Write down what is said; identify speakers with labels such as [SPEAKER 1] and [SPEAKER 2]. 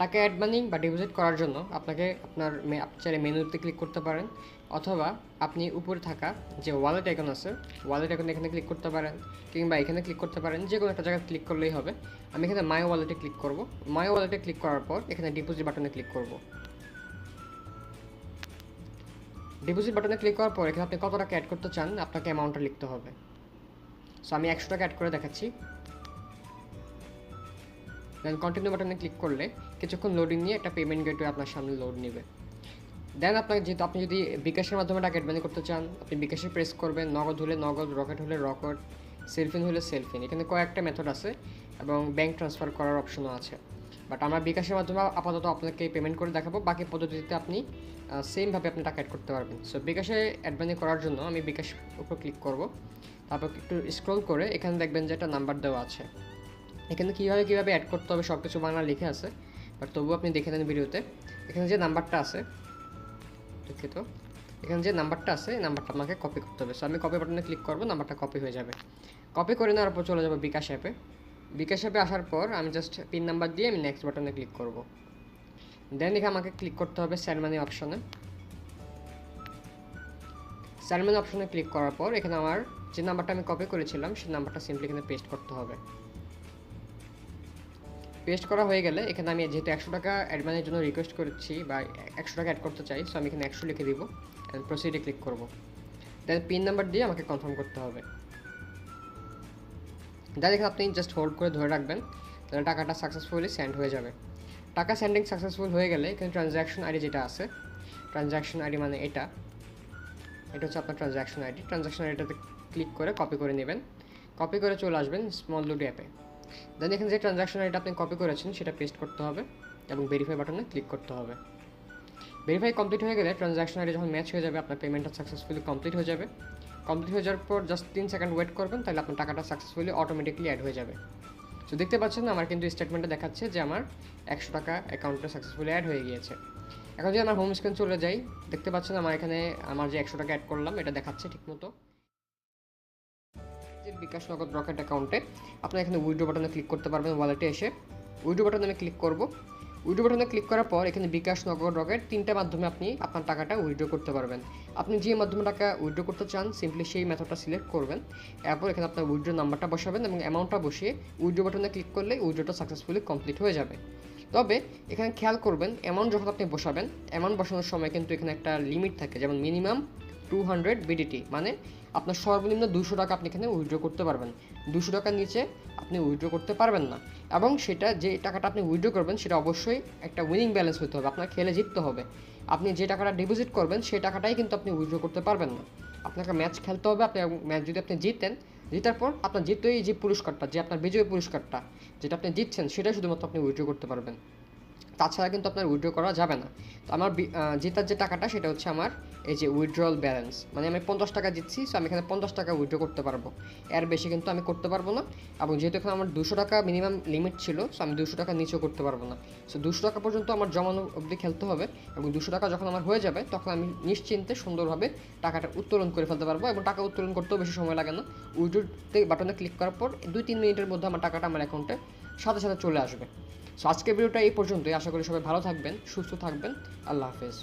[SPEAKER 1] টাকা অ্যাড মানি বা ডিপোজিট করার জন্য আপনাকে আপনার চাইলে মেনুতে ক্লিক করতে পারেন। অথবা আপনি উপরে থাকা যে ওয়ালেট আইকন আছে ওয়ালেট আইকন এখানে ক্লিক করতে পারেন কিংবা এখানে ক্লিক করতে পারেন, যে কোনো একটা জায়গায় ক্লিক করলেই হবে। আমি এখানে মাই ওয়ালেটে ক্লিক করব। মাই ওয়ালেটে ক্লিক করার পর এখানে ডিপোজিট বাটনে ক্লিক করব। ডিপোজিট বাটনে ক্লিক করার পর এখানে আপনি কত টাকা অ্যাড করতে চান, আপনাকে অ্যামাউন্টটা লিখতে হবে। সো আমি একশো টাকা অ্যাড করে দেখাচ্ছি। দেন কন্টিনিউ বাটনে ক্লিক করলে কিছুক্ষণ লোডিং নিয়ে একটা পেমেন্ট গেটওয়ে আপনার সামনে লোড নেবে। দেন আপনাকে যেহেতু আপনি যদি বিকাশের মাধ্যমে টাকা অ্যাডভানি করতে চান, আপনি বিকাশে প্রেস করবেন, নগদ হলে নগদ রকেট হলে রকেট সেলফিন হলে সেলফিন এখানে কয়েকটা মেথড আছে এবং ব্যাংক ট্রান্সফার করার অপশনও আছে। বাট আমরা বিকাশের মাধ্যমে আপাতত আপনাকে পেমেন্ট করে দেখাবো, বাকি পদ্ধতিতে আপনি সেমভাবে আপনি টাকা অ্যাড করতে পারবেন। সো বিকাশে অ্যাডভানি করার জন্য আমি বিকাশ উপর ক্লিক করব। তারপর একটু স্ক্রল করে এখানে দেখবেন যে একটা নাম্বার দেওয়া আছে। এখানে কীভাবে কীভাবে অ্যাড করতে হবে সব কিছু বাংলা লিখে আছে। বাট তবুও আপনি দেখে নেন ভিডিওতে। এখানে যে নাম্বারটা আছে, দুঃখিত। এখানে যে নাম্বারটা আছে, এই নাম্বারটা আমাকে কপি করতে হবে। সো আমি কপি বাটনে ক্লিক করব, নাম্বারটা কপি হয়ে যাবে। কপি করে নেওয়ার পর চলে যাব বিকাশ অ্যাপে বিকাশ অ্যাপে আসার পর আমি জাস্ট পিন নাম্বার দিয়ে আমি নেক্সট বাটনে ক্লিক করব। দেন এখানে আমাকে ক্লিক করতে হবে স্যারমানি অপশনে স্যারমানি অপশনে ক্লিক করার পর এখানে আমার যে নাম্বারটা আমি কপি করেছিলাম, সেই নাম্বারটা সিম্পলি এখানে পেস্ট করতে হবে। পেস্ট করা হয়ে গেলে, এখানে আমি যেহেতু একশো টাকা অ্যাডভানের জন্য রিকোয়েস্ট করছি বা একশো টাকা অ্যাড করতে চাই সো আমি এখানে একশো লিখে দিব প্রসিডে ক্লিক করব। দেন পিন নাম্বার দিয়ে আমাকে কনফার্ম করতে হবে। দেন এখানে আপনি জাস্ট হোল্ড করে ধরে রাখবেন, তাহলে টাকাটা সাকসেসফুলি সেন্ড হয়ে যাবে। টাকা সেন্ডিং সাকসেসফুল হয়ে গেলে এখানে ট্রানজ্যাকশন আইডি যেটা আছে ট্রানজ্যাকশন আইডি মানে এটা। এটা হচ্ছে আপনার ট্রানজ্যাকশন আইডি ট্রানজ্যাকশন আইডিটাতে ক্লিক করে কপি করে নেবেন। কপি করে চলে আসবেন স্মল লুড অ্যাপে দেন এখানে যে ট্রানজ্যাকশন আইডিটা আপনি কপি করেছেন, সেটা পেস্ট করতে হবে এবং ভেরিফাই বাটনে ক্লিক করতে হবে। ভেরিফাই কমপ্লিট হয়ে গেলে ট্রানজ্যাকশন আইডি যখন ম্যাচ হয়ে যাবে, আপনার পেমেন্টটা সাকসেসফুলি কমপ্লিট হয়ে যাবে। কমপ্লিট হয়ে যাওয়ার পর জাস্ট তিন সেকেন্ড ওয়েট করবেন, তাহলে আপনার টাকাটা সাকসেসফুলি অটোমেটিকলি অ্যাড হয়ে যাবে। তো দেখতে পাচ্ছেন, আমার কিন্তু স্টেটমেন্টে দেখাচ্ছে যে আমার একশো টাকা অ্যাকাউন্টে সাকসেসফুলি অ্যাড হয়ে গিয়েছে। এখন যদি আমার হোম স্ক্রিন চলে যাই, দেখতে পাচ্ছেন আমার এখানে আমার যে একশো টাকা অ্যাড করলাম, এটা দেখাচ্ছে ঠিকমতো। বিকাশ নগদ রকেট অ্যাকাউন্টে আপনার এখানে উইড্রো বাটনে ক্লিক করতে পারবেন ওয়ালেটে এসে। উইড্রো বাটনে আমি ক্লিক করব। উইড্রো বাটনে ক্লিক করার পর এখানে বিকাশ নগদ রকেট তিনটা মাধ্যমে আপনি আপনার টাকাটা উইড্রো করতে পারবেন। আপনি যে মাধ্যমে টাকা উইড্রো করতে চান, সিম্পলি সেই মেথডটা সিলেক্ট করবেন। এরপর এখানে আপনার উইড্রো নাম্বারটা বসাবেন এবং অ্যামাউন্টটা বসিয়ে উইড্রো বাটনে ক্লিক করলে উইড্রোটা সাকসেসফুলি কমপ্লিট হয়ে যাবে। তবে এখানে খেয়াল করবেন, অ্যামাউন্ট যখন আপনি বসাবেন, অ্যামাউন্ট বসানোর সময় কিন্তু এখানে একটা লিমিট থাকে, যেমন মিনিমাম টু হান্ড্রেড বিডিটি মানে আপনার সর্বনিম্ন দুশো টাকা আপনি এখানে উইথড্র করতে পারবেন। দুশো টাকার নিচে আপনি উইথড্র করতে পারবেন না। এবং সেটা যে টাকাটা আপনি উইথড্র করবেন, সেটা অবশ্যই একটা উইনিং ব্যালেন্স হতে হবে আপনার খেলে জিততে হবে। আপনি যে টাকাটা ডিপোজিট করবেন, সেই টাকাটাই কিন্তু আপনি উইথড্র করতে পারবেন না। আপনাকে ম্যাচ খেলতে হবে, আপনি ম্যাচ যদি আপনি জিতেন, জেতার পর আপনার জিতই যে পুরস্কারটা, যে আপনার বিজয়ী পুরস্কারটা, যেটা আপনি জিতছেন, সেটাই শুধুমাত্র আপনি উইথড্র করতে পারবেন। তাছাড়া কিন্তু আপনার উইথড্র করা যাবে না। তো আমার জেতার যে টাকাটা, সেটা হচ্ছে আমার এই যে উইথড্রল ব্যালেন্স মানে আমি পঞ্চাশ টাকা জিতছি সো আমি এখানে পঞ্চাশ টাকা উইথড্র করতে পারব। এর বেশি কিন্তু আমি করতে পারব না। এবং যেহেতু এখানে আমার দুশো টাকা মিনিমাম লিমিট ছিল সো আমি দুশো টাকা নিচেও করতে পারব না। সো দুশো টাকা পর্যন্ত আমার জমানো অবধি খেলতে হবে এবং দুশো টাকা যখন আমার হয়ে যাবে, তখন আমি নিশ্চিন্তে সুন্দরভাবে টাকাটা উত্তোলন করে ফেলতে পারব এবং টাকা উত্তোলন করতেও বেশি সময় লাগে না। উইথড্রোতে বাটনে ক্লিক করার পর দুই তিন মিনিটের মধ্যে আমার টাকাটা আমার অ্যাকাউন্টে সাথে সাথে চলে আসবে। সো আজকের ভিডিওটা এই পর্যন্তই। আশা করি সবাই ভালো থাকবেন, সুস্থ থাকবেন। আল্লাহ হাফেজ।